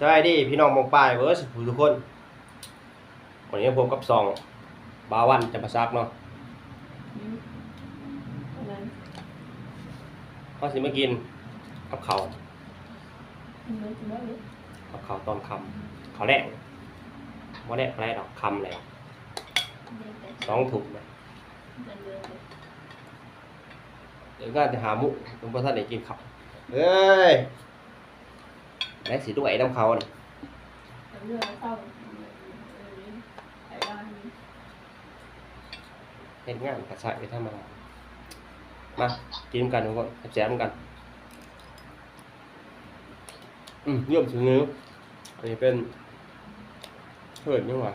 สวัสดีพี่น้องมองปลายเวิร์สทุกคนวันนี้ผมกับสองบาวันจะมาซักเนาะอืมอันนั้นก็สิมากินกับเขาวอันนั้นถือว่าเลยกับเขาวตอนคำเขาวแรกว่าแรกอะไรดอกคำแล้วสองถุงนะอันเดิมเลยเดี๋ยวก็จะหามุกตรงพระท่านไหนกินข้าวเอ้ย แล้สีด้วยน้ำเขาเนี่ยอันเดิมเศร้าเออไอ้บ้านนี้เห็นงานกระใส่ไปธรรมดามากินกันทุกคนแซ่บๆกัน อืมเยี่ยมถึงนิ้วอันนี้เป็นเพื่อนยังวะ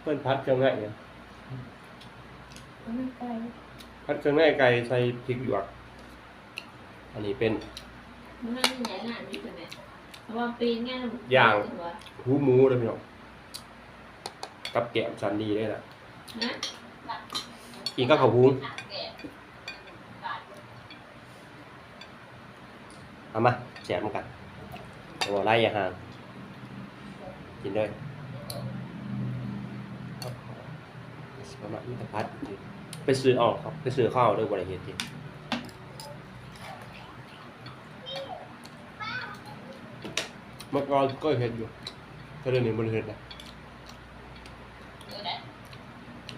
เพื่อนพัดเครื่องในเนี่ยมันไม่ไกลพัดเครื่องในไก่ใส่พริกหยวกอันนี้เป็น มันน่าจะใหญ่หนาดนี้ใช่ไหมเพราะว่าปีนง่ายนะย่างถือว่าหูหมูเลยพี่น้องกับแกมชันดีเลยนะนะกินก็ข้าวพุงเอามาแซ่บมันกันเอาไล่อย่าห่างกินเลยประมาณนี้แต่พัดไปซื้อออกครับไปซื้อข้าวด้วยบริเหตุที่ เมื่อก่อนก็เห็นอยู่ก็เรื่องนี้บริเหตุนะ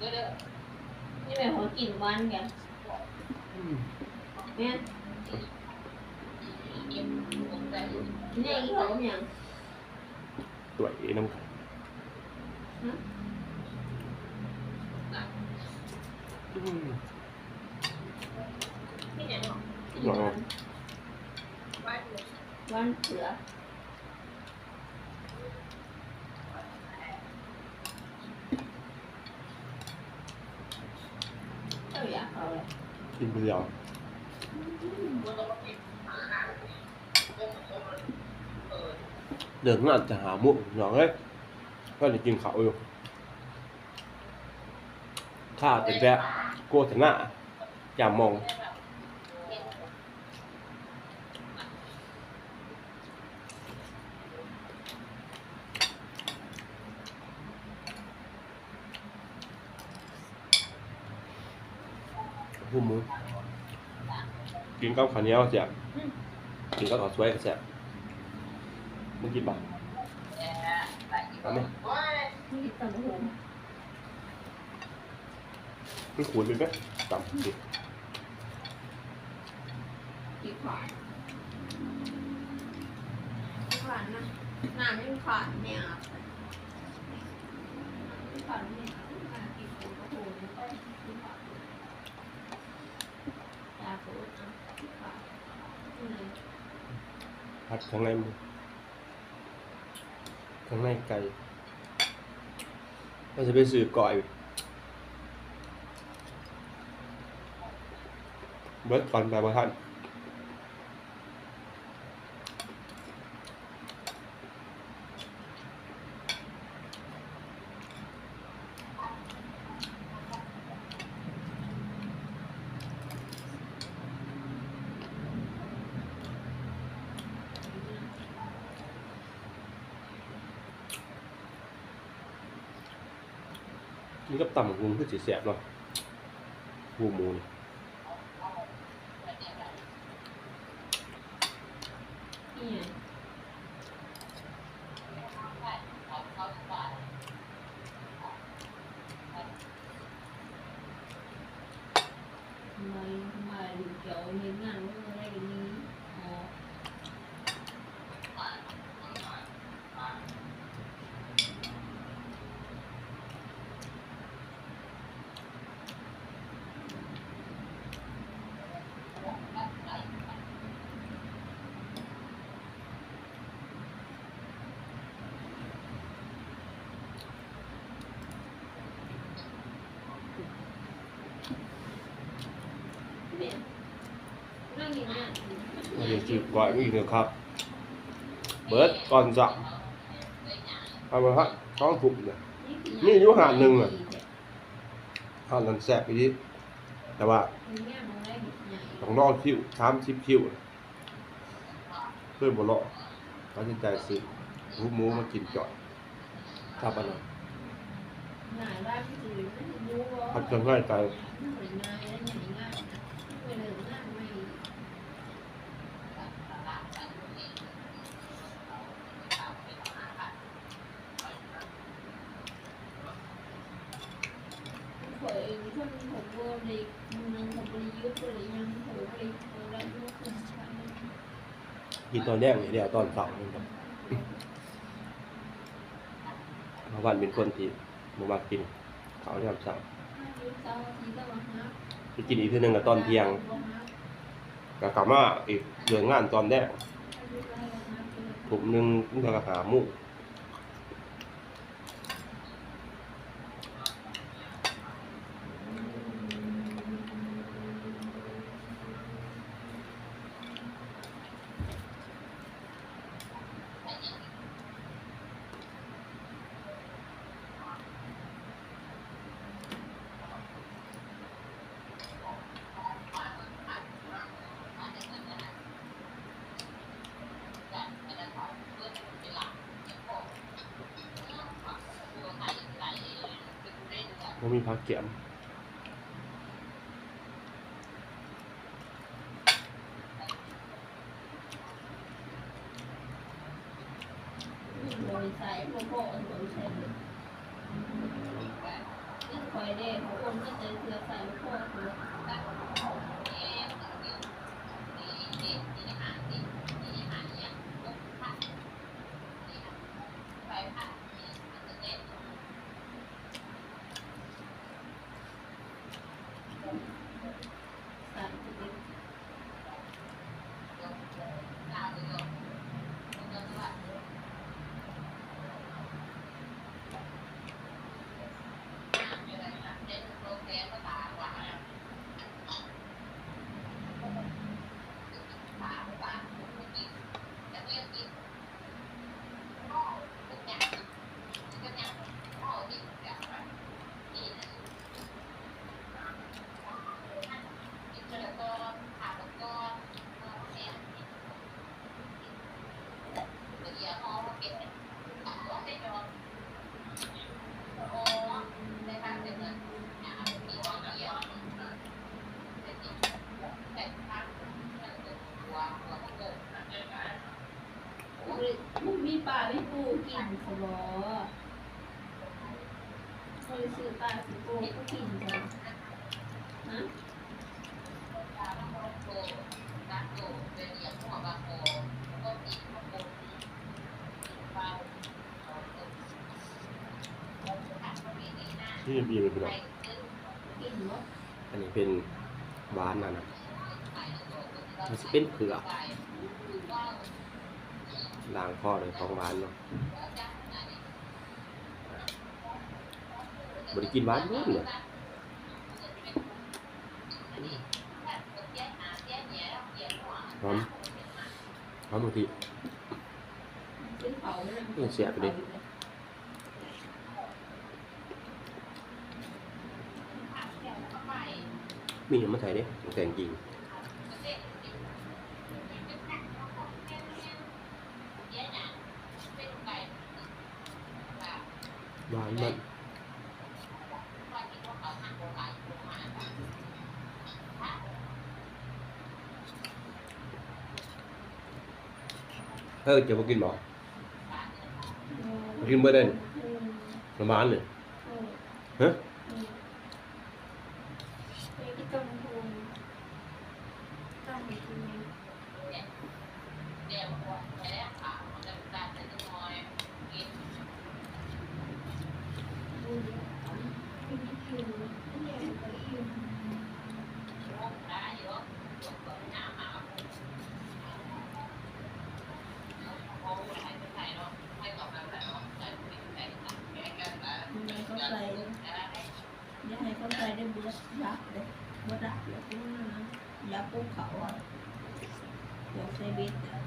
นี่แบบหัวกินวันกันเนี่ยนี่ไอ้เขาอย่างตัวเอน้ำแข็งฮะอืมที่ไหนเนาะหรอ วันเสือเจ้าอยา กินไปแล้วเดินงาจะหามุกหน่อยเลยก็จะกินข้าวอยู่ข้าแต่แวะโกธนาอย่ามอง หูหมูกินกับข้าวเหนียวเสียบกินกับข้าวสวยก็เสียบมึงกินบ้างเอาไหมนี่ตำหูมันขูดเป็นไหมต่ำดิกี่ขวานขวานนะน้ำไม่ขวานเนี่ยครับขวานเนี่ยอะกี่ขวานก็โหไม่ค่อยกี่ขวานยาปูอะกี่ขวานอืม ผัดข้างในหมูข้างในไก่เราจะไปซื้อก่อยเบิร์ดฟันไปมาท่าน นี่ก็ต่ำหุงคือสีแสบเนาะหูหมูนี่นี่ไงทำไมทำไมเดี๋ยวมีงานว่าอะไรกันนี้อ๋อ เนี่ยนั่งกินเนี่ยมาเดี๋ยวจีบก่อยอีกหนึ่งครับ เบิร์ดก่อนจับเอามาฮะท้องถุกเนี่ยนี่อยู่หาดหนึ่งอะทานนั้นแสบไปทีแต่ว่าเนี่ยมันได้ใหญ่ต้องรอคิวสามสิบคิวเพื่อนบ่รออเขาจะใจซื้อหมูหมูมากินจ่อยถ้าปะนะหนาได้ที่สุดไม่รู้ว่าพัดเครื่องง่ายใจเหมือนง่ายแล้วอย่างง่ายไม่เลยง่ายไม่เคยคนผมบริมันผมบริยุทธ์บริยังผมบริบริยุทธ์คนใช้ กินตอนแรกเนี่ยเดียวตอนเสาร์นี่ครับเมื่อวันเป็นคนที่มามากินเขาวยามเร์ยุทธ์เจ้าที ไปกินอีกทีหนึงกับตอนเที่ยงก็กลับมาอีกเดืองงานตอนแรกกลุ่มหนึ่งเพื่อหาหมู่ ไม่มีพักเกียมบริษัทโลโก้บริษัทนี่คอยได้เขาคนก็จะเสือใส่โลโก้ตัวมึงมีปลาไม่ปูกินเขาบอกเขาเลยซื้อปลาสิปูก็กินกันฮะ ที่บีเลยพี่น้องอันนี้เป็นหวานนะนะมันจะเป็นเผือกล้างข้อเลยของหวานเนาะบริกินหวานเยอะเลยหอมหอมบางทีเสียไปดิ มีน้ำมันไทยเนี่ยแต่งจริงหวานมันเออจะมากินหรอกินเบอร์เดนประมาณเลยฮะ เขาใส่ยังไงเขาใส่ได้เบิดรักเลยเบิดรักแล้วก็ นะยาปุ๊บเขาอะเดี๋ยวใส่เบ็ดอะ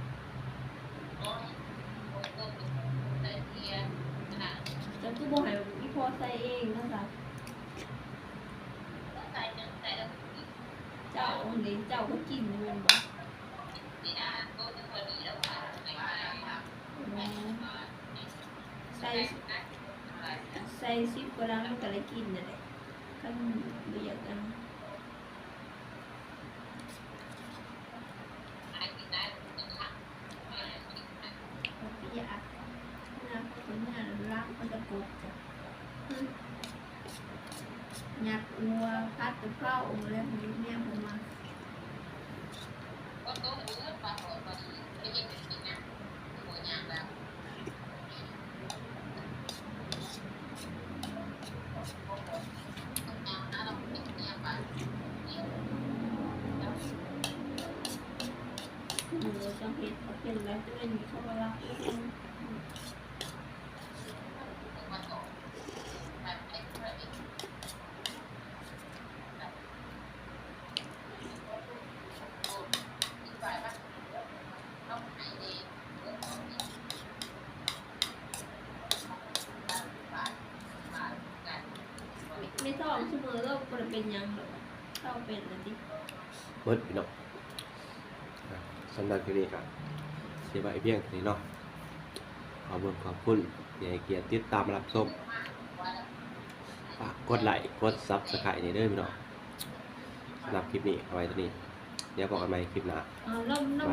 จะก็บอกให้พี่พอใส่เองนะคะเจ้าอันนี้เจ้าก็กินมันบ่ใส่ซิปก็ได้มันก็เลยกินนั่นแหละก็ไม่อยากกันอยากนะคนงานรักมันจะกบจ้ะหยัดอัว พัดกับข้าวองค์แล้วมีแม่ผมมาหนูจะเห็นเขาเป็นแล้วจะเป็นเขารัก ไม่ต้องเสมอเราก็เป็นยังหรอกเข้าเป็นแล้วดิเบิดพี่น้องอะสำหรับคลิปนี้ครับเสียบายเพียงเท่านี้เนาะขอบคุณขอบคุณที่ให้เกียรติติดตามรับชมฝากกดไลค์กดซับสไครต์ในเด้อพี่น้องสำหรับคลิปนี้เอาไว้เท่านี้ เดี๋ยวบอกกันใหม่คลิปหน้าอ่าเราเรา